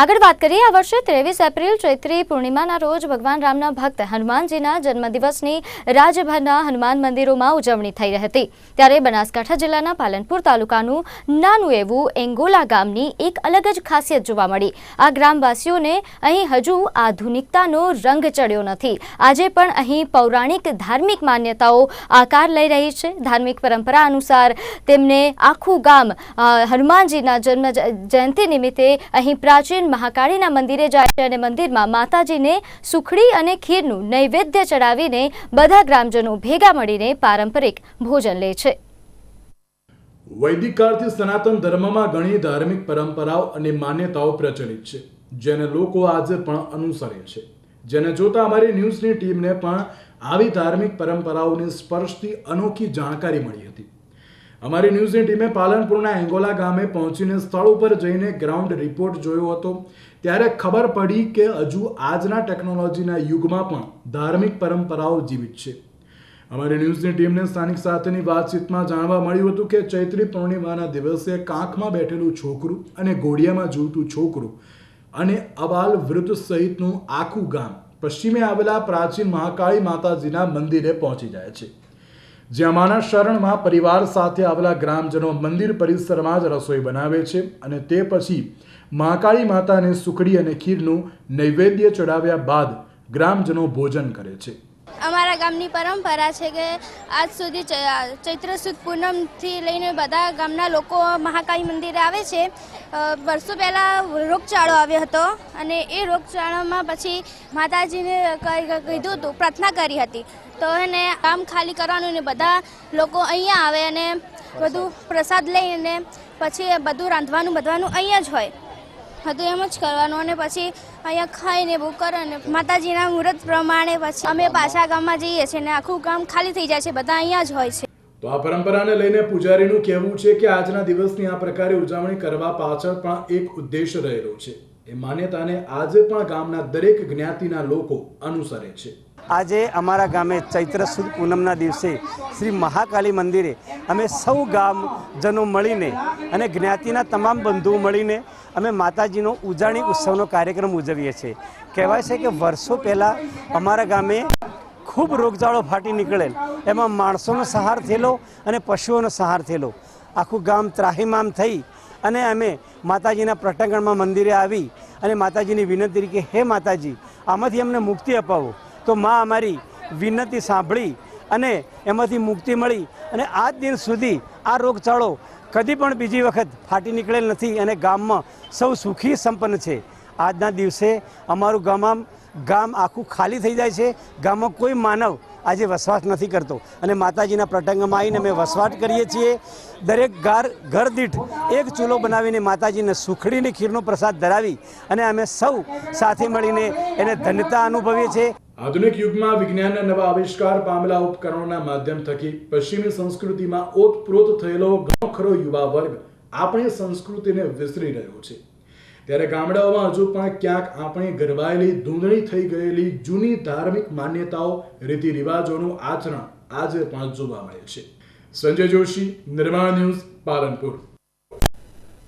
આગળ વાત કરીએ, આ વર્ષે ત્રેવીસ એપ્રિલ ચૈત્રી પૂર્ણિમાના રોજ ભગવાન રામના ભક્ત હનુમાનજીના જન્મદિવસની રાજ્યભરના હનુમાન મંદિરોમાં ઉજવણી થઈ હતી ત્યારે બનાસકાંઠા જિલ્લાના પાલનપુર તાલુકાનું નાનું એવું એંગોલા ગામની એક અલગ જ ખાસિયત જોવા મળી. આ ગ્રામવાસીઓને અહીં હજુ આધુનિકતાનો રંગ ચડ્યો નથી. આજે પણ અહીં પૌરાણિક ધાર્મિક માન્યતાઓ આકાર લઈ રહી છે. ધાર્મિક પરંપરા અનુસાર તેમને આખું ગામ હનુમાનજીના જન્મ જયંતિ નિમિત્તે અહીં પ્રાચીન મહાકાળીના મંદિરે જાય છે અને મંદિરમાં માતાજીને સુખડી અને ખીરનું નૈવેદ્ય ચડાવીને બધા ગ્રામજનો ભેગા મળીને પારંપરિક ભોજન લે છે. વૈદિક સનાતન ધર્મમાં ઘણી ધાર્મિક પરંપરાઓ અને માન્યતાઓ પ્રચલિત છે, જેને લોકો આજે પણ અનુસરે છે. જેને જોતા અમારી ન્યૂઝની ટીમને પણ આવી ધાર્મિક પરંપરાઓને સ્પર્શતી અનોખી જાણકારી મળી હતી. અમારી ન્યૂઝની ટીમે પાલનપુરના એંગોલા ગામે પહોંચીને સ્થળ ઉપર જઈને ગ્રાઉન્ડ રિપોર્ટ જોયો હતો. ત્યારે ખબર પડી કે હજુ આજના ટેકનોલોજીના યુગમાં પણ ધાર્મિક પરંપરાઓ જીવિત છે. અમારી ન્યૂઝની ટીમને સ્થાનિક સાથેની વાતચીતમાં જાણવા મળ્યું હતું કે ચૈત્રી પૂર્ણિમાના દિવસે કાંખમાં બેઠેલું છોકરું અને ઘોડિયામાં ઝૂલતું છોકરું અને અબાલ વૃદ્ધ સહિતનું આખું ગામ પશ્ચિમે આવેલા પ્રાચીન મહાકાળી માતાજીના મંદિરે પહોંચી જાય છે. જ્યાં માના શરણમાં પરિવાર સાથે આવેલા ગ્રામજનો મંદિર પરિસરમાં જ રસોઈ બનાવે છે અને તે પછી મહાકાળી માતાને સુખડી અને ખીરનું નૈવેદ્ય ચડાવ્યા બાદ ગ્રામજનો ભોજન કરે છે. અમારા ગામની પરંપરા છે કે આજ સુધી ચૈત્ર સુદ પૂનમથી લઈને બધા ગામના લોકો મહાકાળી મંદિરે આવે છે. વર્ષો પહેલાં રોગચાળો આવ્યો હતો અને એ રોગચાળામાં પછી માતાજીને કીધું હતું, પ્રાર્થના કરી હતી. તો એને કામ ખાલી કરવાનું ને બધા લોકો અહીંયા આવે અને બધું પ્રસાદ લઈને પછી બધું રાંધવાનું બધવાનું અહીંયા જ હોય. હતું એમ જ કરવાનું અને પછી અહીંયા ખાઈને બહુ કરે ને માતાજીના મુહૂર્ત પ્રમાણે પછી અમે પાછા ગામમાં જઈએ છીએ ને આખું ગામ ખાલી થઈ જાય છે, બધા અહીંયા જ હોય છે. તો આ પરંપરાને લઈને પૂજારીનું કહેવું છે કે આજના દિવસની આ પ્રકારે ઉજવણી કરવા પાછળ પણ એક ઉદ્દેશ રહેલો છે. એ માન્યતાને આજે પણ ગામના દરેક જ્ઞાતિના લોકો અનુસરે છે. આજે અમારા ગામે ચૈત્ર સુદ પૂનમના દિવસે શ્રી મહાકાલી મંદિરે અમે સૌ ગામજનો મળીને અને જ્ઞાતિના તમામ બંધુઓ મળીને અમે માતાજીનો ઉજાણી ઉત્સવનો કાર્યક્રમ ઉજવીએ છીએ. કહેવાય છે કે વર્ષો પહેલાં અમારા ગામે ખૂબ રોગચાળો ફાટી નીકળેલ. એમાં માણસોનો સહાર થયેલો અને પશુઓનો સહાર થયેલો. આખું ગામ ત્રાહીમામ થઈ અને અમે માતાજીના પ્રટાંગણમાં મંદિરે આવી અને માતાજીની વિનંતી કે, હે માતાજી, આમાંથી અમને મુક્તિ અપાવો. તો મા અમારી વિનંતી સાંભળી અને એમાંથી મુક્તિ મળી અને આજ દિન સુધી આ રોગચાળો કદી પણ બીજી વખત ફાટી નીકળેલ નથી અને ગામમાં સૌ સુખી સંપન્ન છે. આજના દિવસે અમારું ગામ ગામ આખું ખાલી થઈ જાય છે. ગામમાં કોઈ માનવ આજે વસવાટ નથી કરતો. અને માતાજીના પ્રટંગમાં આવીને અમે વસવાટ કરીએ છીએ. દરેક ઘર ઘર દીઠ એક ચૂલો બનાવીને માતાજીને સુખડીની ખીરનો પ્રસાદ ધરાવી અને અમે સૌ સાથે મળીને એને ધન્યતા અનુભવીએ છીએ. આધુનિક યુગમાં વિજ્ઞાનના નવા આવિષ્કાર પામેલા ઉપકરણોના માધ્યમ થકી પશ્ચિમી સંસ્કૃતિમાં ઓતપ્રોત થયેલો ઘણો ખરો યુવા વર્ગ આપણી સંસ્કૃતિને વિસરી રહ્યો છે. ત્યારે ગામડાઓમાં હજુ પણ ક્યાંક આપણે ગરવાયેલી ધૂંધણી થઈ ગયેલી જૂની ધાર્મિક માન્યતાઓ રીતિ રિવાજોનું આચરણ આજે પણ જોવા મળે છે. સંજય જોશી, નિર્માણ ન્યૂઝ પાલનપુર.